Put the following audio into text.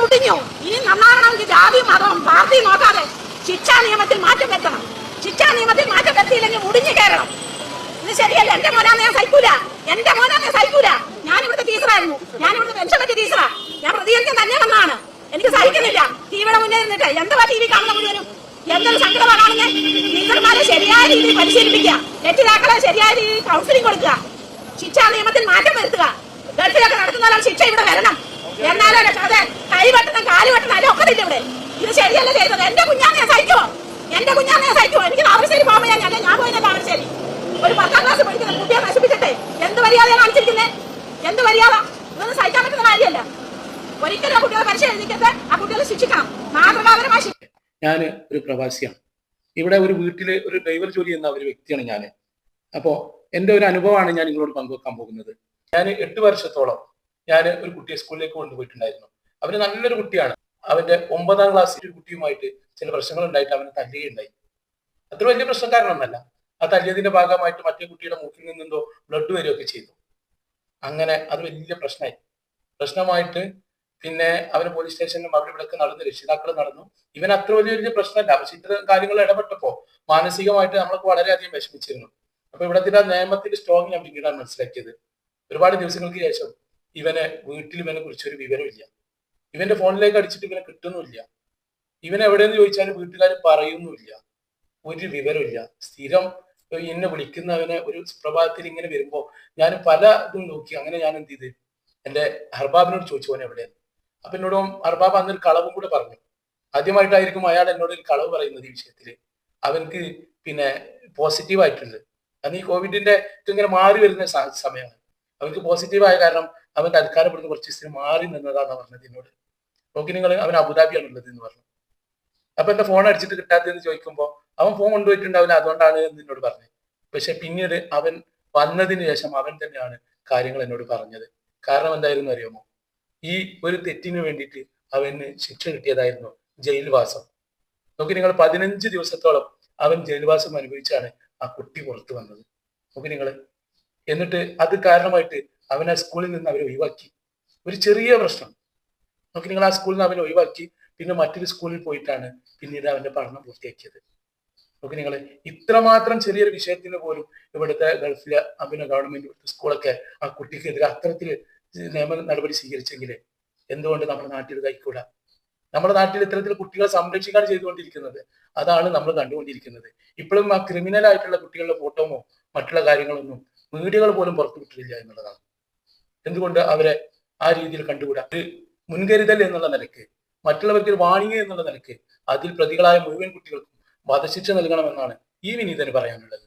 മുടിഞ്ഞു. ഇനി നന്നാകണമെങ്കിൽ ജാതി മതം പാർട്ടി നോക്കാതെ ശിക്ഷാ നിയമത്തിൽ മാറ്റം വരുത്തണം. ശിക്ഷാ നിയമത്തിൽ മാറ്റം വരുത്തിയില്ലെങ്കിൽ മുടിഞ്ഞു കയറണം. ഇത് ശരിയല്ല. എന്റെ മോനാന്ന് ഞാൻ സഹിക്കൂല. എന്റെ മോനാന്ന് ഞാൻ സഹിക്കൂല. ഞാൻ ഇവിടുത്തെ ടീച്ചറായിരുന്നു. ഞാൻ ഇവിടുത്തെ പെൻഷൻ പറ്റിയ ടീച്ചറാ. ഞാൻ പ്രതികരിക്കാൻ തന്നെ വന്നാണ് എനിക്ക് സഹിക്കുന്നില്ല. ടിവിയുടെ മുന്നേ നിന്നിട്ട് എന്തുവാ ടി വി കാണുന്ന മുഴുവനും? എന്തൊരു സങ്കടമാണ് കാണുന്നത് ടീച്ചർമാരെ ശരിയായ രീതിയിൽ പരിശീലിപ്പിക്കുക. രക്ഷിതാക്കളെ ശരിയായ രീതിയിൽ കൗൺസിലിംഗ് കൊടുക്കുക. ശിക്ഷാ നിയമത്തിൽ മാറ്റം വരുത്തുക. ഗൾഫിലൊക്കെ നടത്തുന്ന ശിക്ഷ ഇവിടെ വരണം. എന്നാലേ അതെ കൈ വെട്ടണം കാൽ വെട്ടണം അല്ല ഇവിടെ. ഇത് ശരിയല്ല ചെയ്തത്. എന്റെ കുഞ്ഞാനെ സഹിക്കുമോ എന്റെ കുഞ്ഞാനെ സഹിക്കുമോ എനിക്ക് താമരശ്ശേരി പോകുമ്പോൾ ഞാൻ അല്ല ഞാൻ പോയില്ല താമരശ്ശേരി. ഒരു പത്താം ക്ലാസ് പഠിക്കുന്ന കുട്ടിയെ നശിപ്പിച്ചിട്ടെ. എന്ത് മര്യാദ കാണിച്ചിരിക്കുന്നേ? എന്ത് മര്യാദ? ഇതൊന്നും സഹിക്കാൻ പറ്റുന്ന കാര്യമല്ല. ഒരിക്കലും ആ കുട്ടികളെ എഴുതിക്കരുത്. ആ കുട്ടികളെ ശിക്ഷിക്കണം. മാതൃകാപരമായി ഞാൻ ഒരു പ്രവാസിയാണ്. ഇവിടെ ഒരു വീട്ടിലെ ഒരു ഡ്രൈവർ ജോലി ചെയ്യുന്ന ഒരു വ്യക്തിയാണ് ഞാൻ അപ്പോൾ എന്റെ ഒരു അനുഭവമാണ് ഞാൻ നിങ്ങളോട് പങ്കുവെക്കാൻ പോകുന്നത്. ഞാൻ എട്ട് വർഷത്തോളം ഞാൻ ഒരു കുട്ടിയെ സ്കൂളിലേക്ക് കൊണ്ടുപോയിട്ടുണ്ടായിരുന്നു. അവന് നല്ലൊരു കുട്ടിയാണ്. അവന്റെ ഒമ്പതാം ക്ലാസ്സിൽ ഒരു കുട്ടിയുമായിട്ട് ചില പ്രശ്നങ്ങൾ ഉണ്ടായിട്ട് അവന് തല്ലുകയുണ്ടായി. അത്ര വലിയ പ്രശ്നക്കാരനൊന്നല്ല ആ തല്ലിയതിന്റെ ഭാഗമായിട്ട് മറ്റേ കുട്ടിയുടെ മൂക്കിൽ നിന്നെന്തോ ബ്ലഡ് വരികയൊക്കെ ചെയ്തു. അങ്ങനെ അത് വലിയ പ്രശ്നമായി. പ്രശ്നമായിട്ട് പിന്നെ അവന് പോലീസ് സ്റ്റേഷനിലും അവിടെ ഇവിടെയൊക്കെ നടന്നു. രക്ഷിതാക്കൾ നടന്നു. ഇവൻ അത്ര വലിയ വലിയ പ്രശ്നമല്ല. പക്ഷെ ഇത്തരം കാര്യങ്ങൾ ഇടപെട്ടപ്പോ മാനസികമായിട്ട് നമ്മളൊക്കെ വളരെയധികം വിഷമിച്ചിരുന്നു. അപ്പൊ ഇവിടത്തിന്റെ നിയമത്തിന്റെ സ്ട്രോങ് ഞാൻ പിന്നീടാണ് മനസ്സിലാക്കിയത്. ഒരുപാട് ദിവസങ്ങൾക്ക് ശേഷം ഇവനെ വീട്ടിൽ ഇവനെ കുറിച്ച് ഒരു വിവരമില്ല. ഇവന്റെ ഫോണിലേക്ക് അടിച്ചിട്ട് ഇവനെ കിട്ടുന്നില്ല ഇവൻ എവിടെയെന്ന് ചോദിച്ചാൽ വീട്ടുകാർ പറയുന്നുമില്ല. ഒരു വിവരമില്ല. സ്ഥിരം എന്നെ വിളിക്കുന്നവനെ ഒരു പ്രഭാതത്തിൽ ഇങ്ങനെ വരുമ്പോൾ ഞാൻ പല ഇതും നോക്കി അങ്ങനെ ഞാൻ എന്ത് ചെയ്ത്? എന്റെ ഹർബാബിനോട് ചോദിച്ചു പോനെ എവിടെയാണ് അപ്പൊ എന്നോട് ഹർബാബ് അന്നൊരു കളവും കൂടെ പറഞ്ഞു. ആദ്യമായിട്ടായിരിക്കും അയാൾ എന്നോട് ഒരു കളവ് പറയുന്നത് ഈ വിഷയത്തിൽ അവൻക്ക് പിന്നെ പോസിറ്റീവ് ആയിട്ടുണ്ട്. അന്ന് ഈ കോവിഡിന്റെ ഇങ്ങനെ മാറി വരുന്ന സമയമാണ്. അവനക്ക് പോസിറ്റീവ് ആയ കാരണം അവൻ തൽക്കാലപ്പെടുന്ന കുറച്ച് ദിവസം മാറി നിന്നതാണ് പറഞ്ഞത് എന്നോട്. നോക്കി നിങ്ങൾ അവൻ അബുദാബിയാണ് ഉള്ളത് എന്ന് പറഞ്ഞു. അപ്പൊ എന്റെ ഫോൺ അടിച്ചിട്ട് കിട്ടാത്തതെന്ന് ചോദിക്കുമ്പോൾ അവൻ ഫോൺ കൊണ്ടുപോയിട്ടുണ്ടാവില്ല അതുകൊണ്ടാണ് എന്ന് എന്നോട് പറഞ്ഞത്. പക്ഷെ പിന്നീട് അവൻ വന്നതിന് ശേഷം അവൻ തന്നെയാണ് കാര്യങ്ങൾ എന്നോട് പറഞ്ഞത്. കാരണം എന്തായിരുന്നു അറിയാമോ? ഈ ഒരു തെറ്റിന് വേണ്ടിയിട്ട് അവന് ശിക്ഷ കിട്ടിയതായിരുന്നു ജയിൽവാസം. നോക്കി നിങ്ങൾ പതിനഞ്ച് ദിവസത്തോളം അവൻ ജയിൽവാസം അനുഭവിച്ചാണ് ആ കുട്ടി പുറത്തു വന്നത്. നോക്കി നിങ്ങൾ എന്നിട്ട് അത് കാരണമായിട്ട് അവൻ ആ സ്കൂളിൽ നിന്ന് അവരെ ഒഴിവാക്കി. ഒരു ചെറിയ പ്രശ്നം. നോക്കി നിങ്ങൾ ആ സ്കൂളിൽ നിന്ന് അവനെ ഒഴിവാക്കി. പിന്നെ മറ്റൊരു സ്കൂളിൽ പോയിട്ടാണ് പിന്നീട് അവന്റെ പഠനം പൂർത്തിയാക്കിയത്. നോക്കി നിങ്ങൾ ഇത്രമാത്രം ചെറിയൊരു വിഷയത്തിന് പോലും ഇവിടുത്തെ ഗൾഫിലെ അഭിന ഗവൺമെന്റ് ഇവിടുത്തെ സ്കൂളൊക്കെ ആ കുട്ടിക്കെതിരെ അത്തരത്തിൽ നിയമ നടപടി സ്വീകരിച്ചെങ്കിൽ എന്തുകൊണ്ട് നമ്മുടെ നാട്ടിൽ കൈക്കൂട നമ്മുടെ നാട്ടിൽ ഇത്തരത്തിൽ കുട്ടികളെ സംരക്ഷിക്കാൻ ചെയ്തുകൊണ്ടിരിക്കുന്നത്. അതാണ് നമ്മൾ കണ്ടുകൊണ്ടിരിക്കുന്നത്. ഇപ്പോഴും ആ ക്രിമിനൽ ആയിട്ടുള്ള കുട്ടികളുടെ ഫോട്ടോമോ മറ്റുള്ള കാര്യങ്ങളൊന്നും മീഡിയകൾ പോലും പുറത്തുവിട്ടിട്ടില്ല എന്നുള്ളതാണ്. എന്തുകൊണ്ട് അവരെ ആ രീതിയിൽ കണ്ടുകൂടാ? ഒരു മുൻകരുതൽ എന്നുള്ള നിലയ്ക്ക് മറ്റുള്ളവർക്ക് വാണിംഗ് എന്നുള്ള നിലയ്ക്ക് അതിൽ പ്രതികളായ മുഴുവൻ കുട്ടികൾക്കും വധശിക്ഷ നൽകണമെന്നാണ് ഈ വിനീതന് പറയാനുള്ളത്.